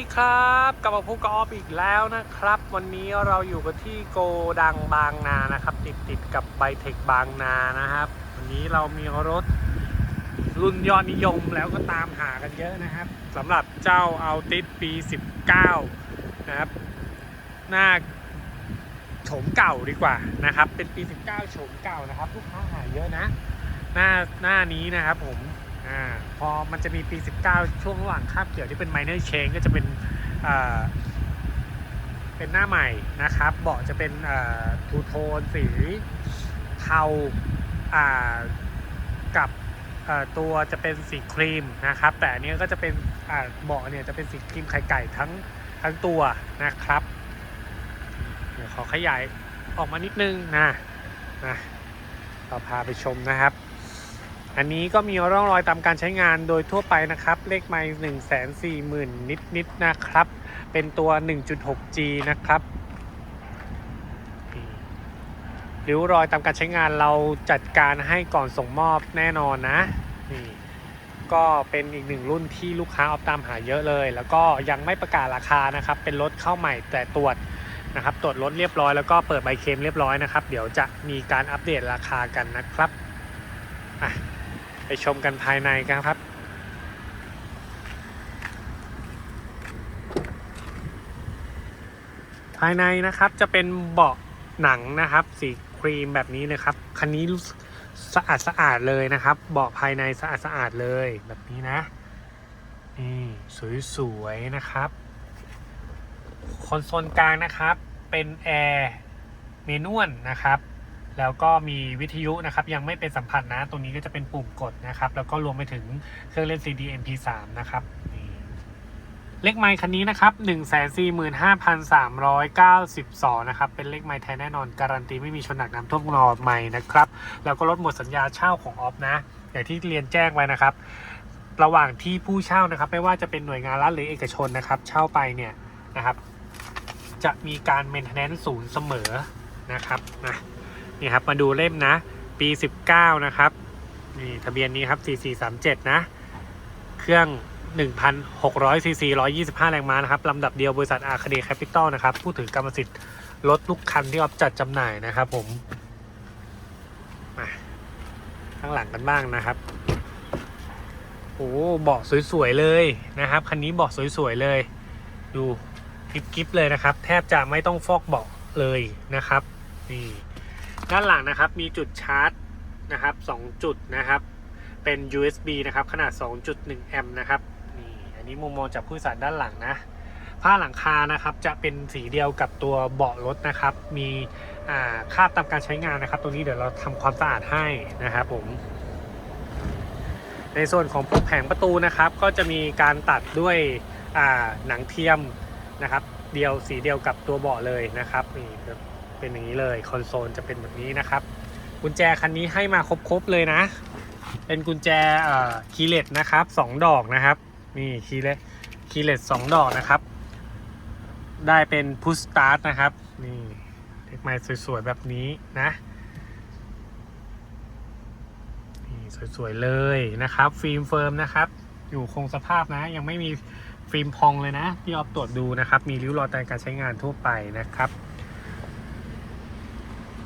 ดีครับกลับมาพบกับออฟอีกแล้วนะครับ วันนี้เราอยู่กันที่โกดังบางนานะครับ ติดติดกับไบเทคบางนานะครับ วันนี้เรามีรถรุ่นยอดนิยมแล้วก็ตามหากันเยอะนะครับสำหรับเจ้าเอาติสปี 19 นะครับ หน้าโฉมเก่าดีกว่านะครับ เป็นปี 19โฉมเก่านะครับ ลูกค้าหาเยอะนะ หน้าหน้านี้นะครับผม อ่าพอมันจะมีปี 19 ช่วงระหว่างคาบเกี่ยวที่เป็น minor change ก็จะเป็นอ่าเป็นหน้าใหม่นะครับ เบาะจะเป็นทูโทนสีเทาอ่ากับตัวจะเป็นสีครีมนะครับ แต่อันนี้ก็จะเป็นเบาะเนี่ยจะเป็นสีครีมไข่ไก่ทั้งทั้งตัวนะครับเดี๋ยวขอขยายออกมานิดนึงนะนะเราพาไปชมนะครับ อันนี้ก็มีร่องรอยตามการใช้งานโดยทั่วไปนะครับ เลขไมล์หนึ่งแสนสี่หมื่นนิดนิดๆนะครับ เป็นตัว 1.6G นะครับริ้วรอยตามการใช้งานเราจัดการให้ก่อนส่งมอบแน่นอนนะนี่ก็เป็นอีกหนึ่งรุ่นที่ลูกค้าออฟตามหาเยอะเลย แล้วก็ยังไม่ประกาศราคานะครับ เป็นรถเข้าใหม่แต่ตรวจนะครับ ตรวจรถเรียบร้อยแล้วก็เปิดใบเคมเรียบร้อยนะครับ เดี๋ยวจะมีการอัปเดตราคากันนะครับอะ ไปชมกันภายในกันครับ ภายในนะครับจะเป็นเบาะหนังนะครับ สีครีมแบบนี้เลยครับ คันนี้รู้สึกสะอาดสะอาดเลยนะครับ เบาะภายในสะอาดสะอาดเลยแบบนี้นะ นี่สวยๆนะครับ คอนโซลกลางนะครับเป็นแอร์เมนวลนะครับ แล้วก็มีวิทยุนะครับยังไม่เป็นสัมผัสนะ ตรงนี้ก็จะเป็นปุ่มกดนะครับ แล้วก็รวมไปถึงเครื่องเล่น CD MP3 นะครับนี่เลขไมค์คันนี้นะครับ145,392 นะครับ เป็นเลขไมค์แท้แน่นอน การันตีไม่มีชนหนักน้ำท่วมงอไมค์นะครับ แล้วก็ลดหมดสัญญาเช่าของออฟนะ อย่างที่เรียนแจ้งไว้นะครับ ระหว่างที่ผู้เช่านะครับ ไม่ว่าจะเป็นหน่วยงานรัฐหรือเอกชนนะครับ เช่าไปเนี่ยนะครับ จะมีการเมนเทนแนนซ์ศูนย์เสมอนะครับนะ นี่ครับมาดูเล่มนะ ปี 19 นะครับนี่ทะเบียนนี้ครับ 4437 นะ เครื่อง 1,600ซีซี125 แรงม้านะครับลำดับเดียวบริษัทอาคเดแคปิตอลนะครับ ผู้ถือกรรมสิทธิ์รถทุกคันที่ออฟจัดจำหน่ายนะครับผมมาข้างหลังกันบ้างนะครับโอ้เบาะสวยๆเลยนะครับคันนี้เบาะสวยๆเลย ดูกิบๆเลยนะครับ แทบจะไม่ต้องฟอกเบาะเลยนะครับนี่ ด้านหลังนะครับมีจุดชาร์จนะครับ2จุดนะครับเป็น USB นะครับขนาด 2.1 แอมป์นะครับนี่อันนี้มุมมองจากผู้โดยสารด้านหลังนะผ้าหลังคานะครับจะเป็นสีเดียวกับตัวเบาะรถนะครับ มีอ่าคาบตามการใช้งานนะครับ ตรงนี้เดี๋ยวเราทำความสะอาดให้นะครับผม ในส่วนของพวกแผงประตูนะครับ ก็จะมีการตัดด้วยหนังเทียมนะครับ เดียวสีเดียวกับตัวเบาะเลยนะครับนี่ เป็นอย่างนี้เลยคอนโซลจะเป็นแบบนี้นะครับ กุญแจคันนี้ให้มาครบๆเลยนะ เป็นกุญแจคีเลสนะครับสองดอกนะครับนี่คีเลสคีเลสสองดอกนะครับ ได้เป็นพุชสตาร์ทนะครับนี่เล็กไม้สวยๆแบบนี้นะนี่สวยๆเลยนะครับ ฟิล์มเฟิร์มนะครับ อยู่คงสภาพนะ ยังไม่มีฟิล์มพองเลยนะ ที่ออฟตรวจดูนะครับ มีริ้วรอยการใช้งานทั่วไปนะครับ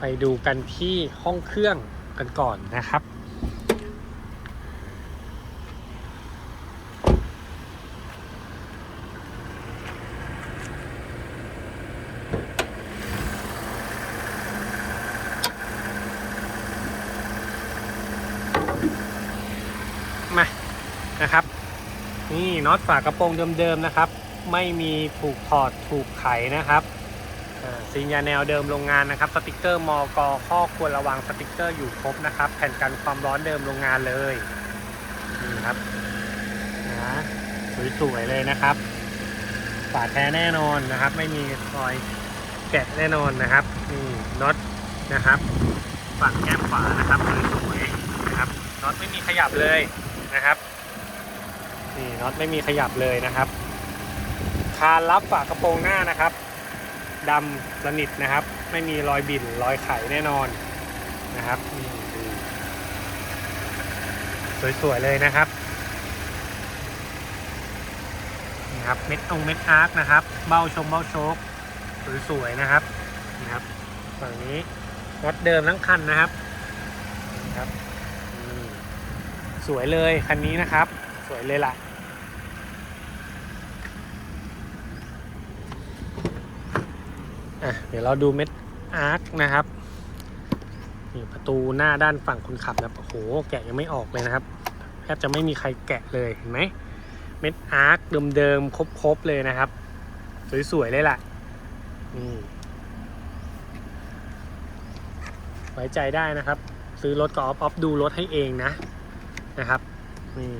ไปดูกันที่ห้องเครื่องกันก่อนนะครับ มา นะครับ นี่น็อตฝากระโปรงเดิมๆนะครับ ไม่มีถูกถอดถูกไขนะครับ อ่าซิญญาแนวเดิมโรงงานนะครับสติกเกอร์มอกข้อควรระวังสติกเกอร์อยู่ครบนะครับ แผ่นกันความร้อนเดิมโรงงานเลยนี่ครับนะสวยๆเลยนะครับฝาแท้แน่นอนนะครับ ไม่มีรอยแกะแน่นอนนะครับนี่น็อตนะครับฝั่งแก้มฝานะครับสวยๆนะครับน็อตไม่มีขยับเลยนะครับนี่น็อตไม่มีขยับเลยนะครับคานรับฝากระโปรงหน้านะครับ ดำสนิทนะครับ ไม่มีรอยบิ่นรอยไขแน่นอนนะครับสวยๆเลยนะครับนี่นะครับเม็ดองเม็ดอาร์คนะครับ เบ้าชงเบ้าโชกสวยๆนะครับนะครับฝั่งนี้รถเดิมทั้งคันนะครับนะครับอืมสวยเลยคันนี้นะครับ สวยเลยล่ะ อะเดี๋ยวเราดูเม็ดอาร์คนะครับนี่ประตูหน้าด้านฝั่งคนขับนะโอ้โหแกะยังไม่ออกเลยนะครับแทบจะไม่มีใครแกะเลยเห็นไหมเม็ดอาร์คเดิมๆครบๆเลยนะครับ สวยๆเลยล่ะนี่ไว้ใจได้นะครับ ซื้อรถก็ออฟออฟดูรถให้เองนะนะครับนี่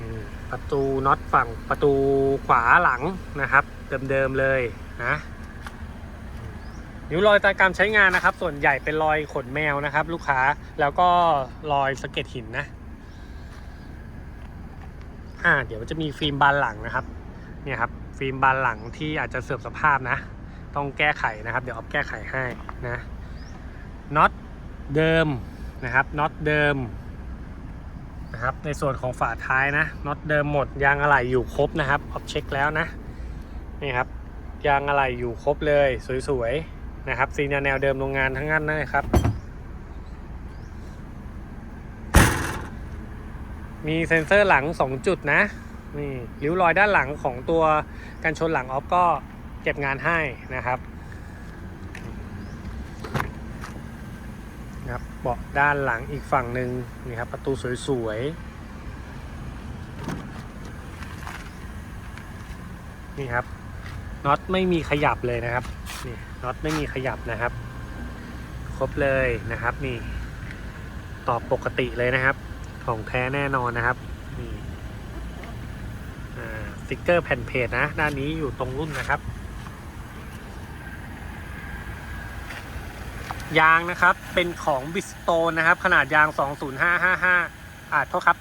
นี่ประตูน็อตฝั่งประตูขวาหลังนะครับ เดิมๆเลยนะ นิ้วรอยตาการใช้งานนะครับ ส่วนใหญ่เป็นรอยขนแมวนะครับ ลูกค้าแล้วก็รอยสะเก็ดหินนะอ่าเดี๋ยวจะมีฟิล์มบานหลังนะครับเนี่ยครับฟิล์มบานหลังที่อาจจะเสื่อมสภาพนะ ต้องแก้ไขนะครับ เดี๋ยวออฟแก้ไขให้นะน็อตเดิมนะครับน็อตเดิมนะครับในส่วนของฝาท้ายนะน็อตเดิมหมดยางอะไหล่อยู่ครบนะครับออฟเช็คแล้วนะนี่ครับยางอะไหล่อยู่ครบเลยสวยๆ นะครับซีนแนวเดิมโรงงานทั้งนั้นนะครับ มีเซ็นเซอร์หลัง 2 จุดนะนี่ริ้วรอยด้านหลังของตัวกันชนหลังออฟก็เก็บงานให้นะครับนะครับเบาะด้านหลังอีกฝั่งหนึ่งนี่ครับประตูสวยๆนี่ครับน็อตไม่มีขยับเลยนะครับนี่ น็อตไม่มีขยับนะครับ ครบเลยนะครับนี่ตอบปกติเลยนะครับ ของแท้แน่นอนนะครับนี่สติ๊กเกอร์แผ่นเพจนะ ด้านนี้อยู่ตรงรุ่นนะครับ ยางนะครับเป็นของบิสโตนนะครับ ขนาดยาง 20555อ่าโทษครับ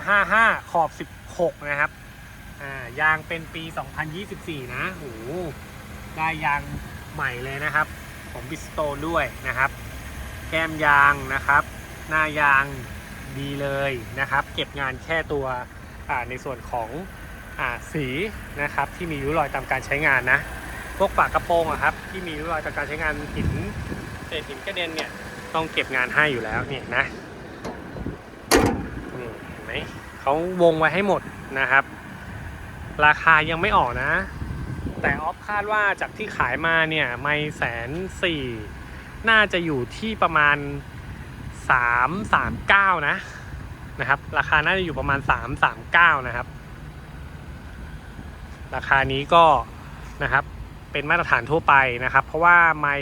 20555 ขอบ 16 นะครับ อ่า ยางเป็นปี 2024 นะโอ้ ได้ยางใหม่เลยนะครับของบิสโตนด้วยนะครับ แก้มยางนะครับ หน้ายางดีเลยนะครับ เก็บงานแค่ตัวในส่วนของอสีนะครับ ที่มีริ้วรอยตามการใช้งานนะ พวกฝากระโปรงอะครับ ที่มีริ้วรอยตามการใช้งานหินเศษหินกระเด็นเนี่ยต้องเก็บงานให้อยู่แล้วนี่นะนี่เห็นไหมเขาวงไว้ให้หมดนะครับ ราคายังไม่ออกนะ แต่ออฟคาดว่าจากที่ขายมาเนี่ยไม่แสนสี่น่าจะอยู่ที่ประมาณ3 3 9นะนะครับ ราคาน่าจะอยู่ประมาณ3 3 9นะครับ ราคานี้ก็นะครับเป็นมาตรฐานทั่วไปนะครับ เพราะว่าไม่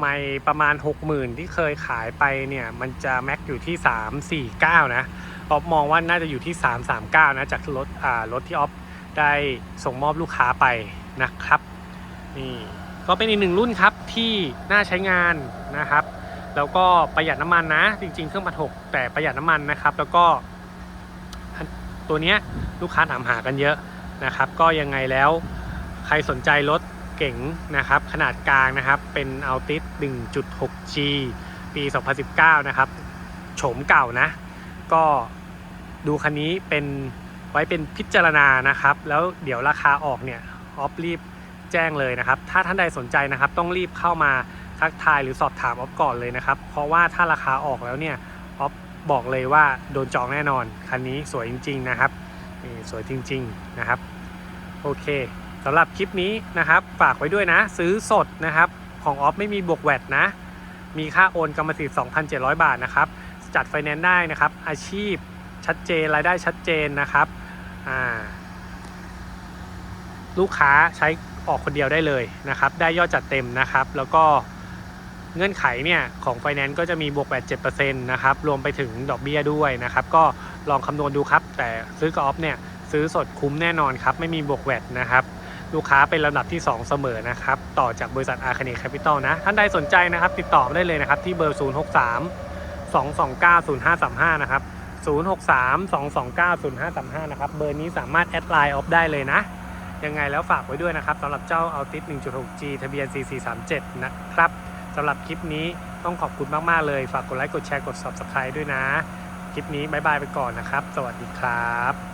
ไม่ประมาณ 60,000 ที่เคยขายไปเนี่ย มันจะแม็กอยู่ที่ 3 4 9 นะออฟมองว่าน่าจะอยู่ที่ 3 3 9 นะ จากรถอ่ารถที่ออฟ ได้ส่งมอบลูกค้าไปนะครับนี่ก็เป็นอีกหนึ่งรุ่นครับที่น่าใช้งานนะครับ แล้วก็ประหยัดน้ำมันนะ จริงๆ เครื่องพันหกแต่ประหยัดน้ำมันนะครับ แล้วก็ตัวเนี้ยลูกค้าถามหากันเยอะนะครับ ก็ยังไงแล้วใครสนใจรถเก๋งนะครับขนาดกลางนะครับเป็น Altis 1.6G ปี 2019 นะครับโฉมเก่านะ ก็ดูคันนี้เป็น ไว้เป็นพิจารณานะครับ แล้วเดี๋ยวราคาออกเนี่ยออฟรีบแจ้งเลยนะครับ ถ้าท่านใดสนใจนะครับ ต้องรีบเข้ามาทักทายหรือสอบถามออฟก่อนเลยนะครับ เพราะว่าถ้าราคาออกแล้วเนี่ยออฟบอกเลยว่าโดนจองแน่นอน คันนี้สวยจริง ๆ นะครับนี่สวยจริง ๆ นะครับ โอเคสำหรับคลิปนี้นะครับ ฝากไว้ด้วยนะ ซื้อสดนะครับ ของออฟไม่มีบวกแวดนะ มีค่าโอนกรรมสิทธิ์ 2,700 บาทนะครับ จัดไฟแนนซ์ได้นะครับ อาชีพ ชัดเจนรายได้ชัดเจนนะครับลูกค้าใช้ออกคนเดียวได้เลยนะครับ ได้ยอดจัดเต็มนะครับ แล้วก็เงื่อนไขเนี่ยของไฟแนนซ์ก็จะมีบวกแวด7%นะครับ รวมไปถึงดอกเบี้ยด้วยนะครับ ก็ลองคำนวณดูครับ แต่ซื้อกับออฟเนี่ยซื้อสดคุ้มแน่นอนครับ ไม่มีบวกแวดนะครับ ลูกค้าเป็นลำดับที่ 2 เสมอนะครับ ต่อจากบริษัทอาคเนแคปิตอลนะ ท่านใดสนใจนะครับ ติดต่อได้เลยนะครับ ที่เบอร์ 063 229 0535 นะครับ 063 229 0535 นะครับ เบอร์นี้สามารถแอดไลน์ออฟได้เลยนะ ยังไงแล้วฝากไว้ด้วยนะครับสำหรับเจ้า Altis 1.6G ทะเบียน 4437 นะครับสำหรับคลิปนี้ต้องขอบคุณมาก ๆ เลย ฝากกดไลค์ กดแชร์ กด Subscribe ด้วยนะ คลิปนี้บายบายไปก่อนนะครับ สวัสดีครับ